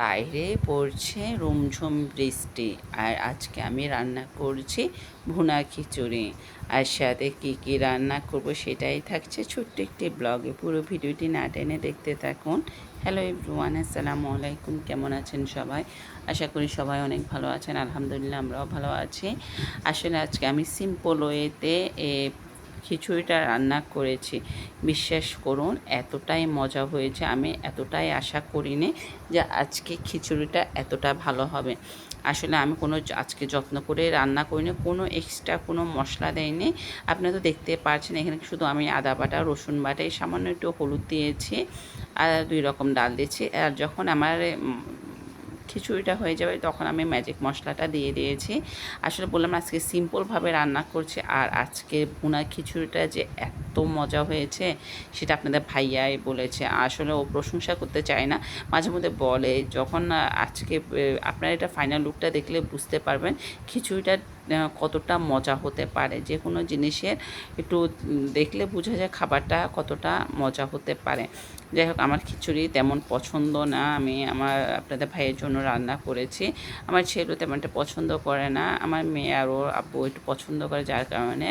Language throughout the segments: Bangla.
বাইরে পড়ছে রুমঝুম বৃষ্টি। আর আজকে আমি রান্না করছি ভুনা খিচুড়ি। আর সাথে কী কী রান্না করব সেটাই থাকছে ছোট্ট একটি ব্লগে। পুরো ভিডিওটি না টেনে দেখতে থাকুন। হ্যালো এভরিওয়ান আসসালামু আলাইকুম। কেমন আছেন সবাই? আশা করি সবাই অনেক ভালো আছেন। আলহামদুলিল্লাহ আমরাও ভালো আছি। আসলে আজকে আমি সিম্পল ওয়েতে খিচুড়িটা রান্না করেছি। বিশ্বাস করুন, এতটাই মজা হয়েছে। আমি এতটাই আশা করিনি যে আজকে খিচুড়িটা এতটা ভালো হবে। আসলে আমি কোনো আজকে যত্ন করে রান্না করিনি, কোনো এক্সট্রা কোনো মশলা দেয়নি আপনারা তো দেখতে পাচ্ছেন এখানে শুধু আমি আদা বাটা, রসুন বাটা, এই সামান্য একটু হলুদ দিয়েছি আর দুই রকম ডাল দিয়েছি। আর যখন আমার খিচুড়িটা হয়ে যাবে, তখন আমি ম্যাজিক মশলাটা দিয়ে দিয়েছি। আসলে বললাম আজকে সিম্পলভাবে রান্না করছি, আর আজকে ভুনা খিচুড়িটা যে এত মজা হয়েছে, সেটা আপনাদের ভাইয়াই বলেছে। আসলে ও প্রশংসা করতে চায় না, মাঝে মধ্যে বলে, যখন আজকে আপনার এটা ফাইনাল লুকটা দেখলে বুঝতে পারবেন, খিচুড়িটা কতটা মজা হতে পারে। যে কোনো জিনিসের একটু দেখলে বোঝা যায় খাবারটা কতটা মজা হতে পারে। যাই হোক, আমার খিচুড়ি তেমন পছন্দ না। আমি আমার, আপনাদের ভাইয়ের জন্য রান্না করেছি। আমার ছেলেও তেমনটা পছন্দ করে না। আমার মেয়ে আরও আব্বু একটু পছন্দ করে, যার কারণে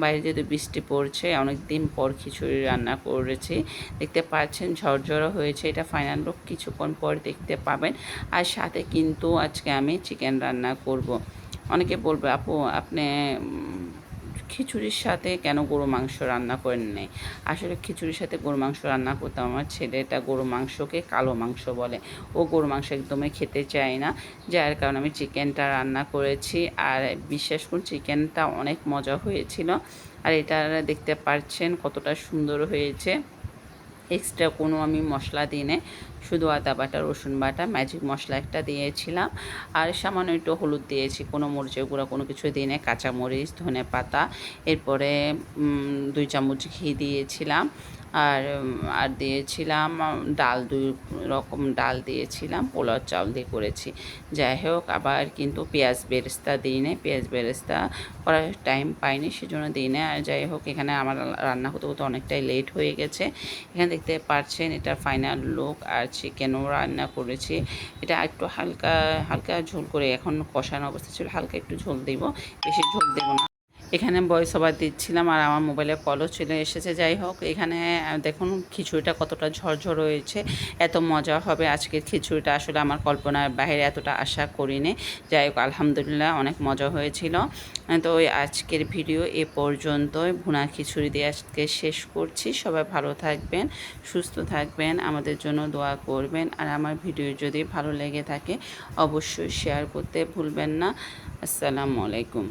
বাইরে যেহেতু বৃষ্টি পড়ছে, অনেক দিন পর খিচুড়ি রান্না করেছি। দেখতে পাচ্ছেন ঝরঝরও হয়েছে। এটা ফাইনাল লুক কিছুক্ষণ পর দেখতে পাবেন। আর সাথে কিন্তু আজকে আমি চিকেন রান্না করব। অনেকে বলবে, আপু, আপনি খিচুড়ির সাথে কেন গরু মাংস রান্না করেন নেই? আসলে খিচুড়ির সাথে গরু মাংস রান্না করতাম আমার ছেলেটা গরু মাংসকে কালো মাংস বলে। ও গরু মাংস একদমই খেতে চায় না, যার কারণে আমি চিকেনটা রান্না করেছি। আর বিশ্বাস করুন, চিকেনটা অনেক মজা হয়েছিল। আর এটা দেখতে পাচ্ছেন কতটা সুন্দর হয়েছে। এক্সট্রা কোনো আমি মশলা দিই না। শুধু আদা বাটা, রসুন বাটা ম্যাজিক মশলা একটা দিয়েছিলাম। আর সামান্য একটু হলুদ দিয়েছি, কোনো মরিচের গুঁড়া কোনো কিছু দিই না। কাঁচামরিচ ধনে পাতা এরপরে দুই চামচ ঘি দিয়েছিলাম। আর আর দিয়েছিলাম ডাল দুই রকম ডাল দিয়েছিলাম পোলাও চাল দিয়ে করেছি। যাই হোক, আবার কিন্তু পেঁয়াজ বেরেস্তা দিই না পেঁয়াজ বেরেস্তা করার টাইম পাইনি সেজন্য দিই না আর যাই হোক, এখানে আমার রান্না হতে হতে অনেকটাই লেট হয়ে গেছে। এখানে দেখতে পাচ্ছেন এটা ফাইনাল লুক আর চিকেনও রান্না করেছি। এটা একটু হালকা হালকা ঝোল করে এখন কষানো অবস্থা ছিল। হালকা একটু ঝোল দিব, বেশি ঝোল দেবো না। এখানে বয়স ওভার দিচ্ছিলাম আর আমার মোবাইলে কলও চলে এসেছে। যাই হোক, এখানে দেখুন খিচুড়িটা কতটা ঝরঝর হয়েছে, এত মজা হবে আজকের খিচুড়িটা। আসলে আমার কল্পনার বাইরে এতটা আশা করিনি। যাই হোক, আলহামদুলিল্লাহ অনেক মজা হয়েছিল। তো আজকের ভিডিও এ পর্যন্তই। ভুনা খিচুড়ি দিয়ে আজকে শেষ করছি। সবাই ভালো থাকবেন, সুস্থ থাকবেন, আমাদের জন্য দোয়া করবেন। আর আমার ভিডিও যদি ভালো লেগে থাকে, অবশ্যই শেয়ার করতে ভুলবেন না। আসসালামু আলাইকুম।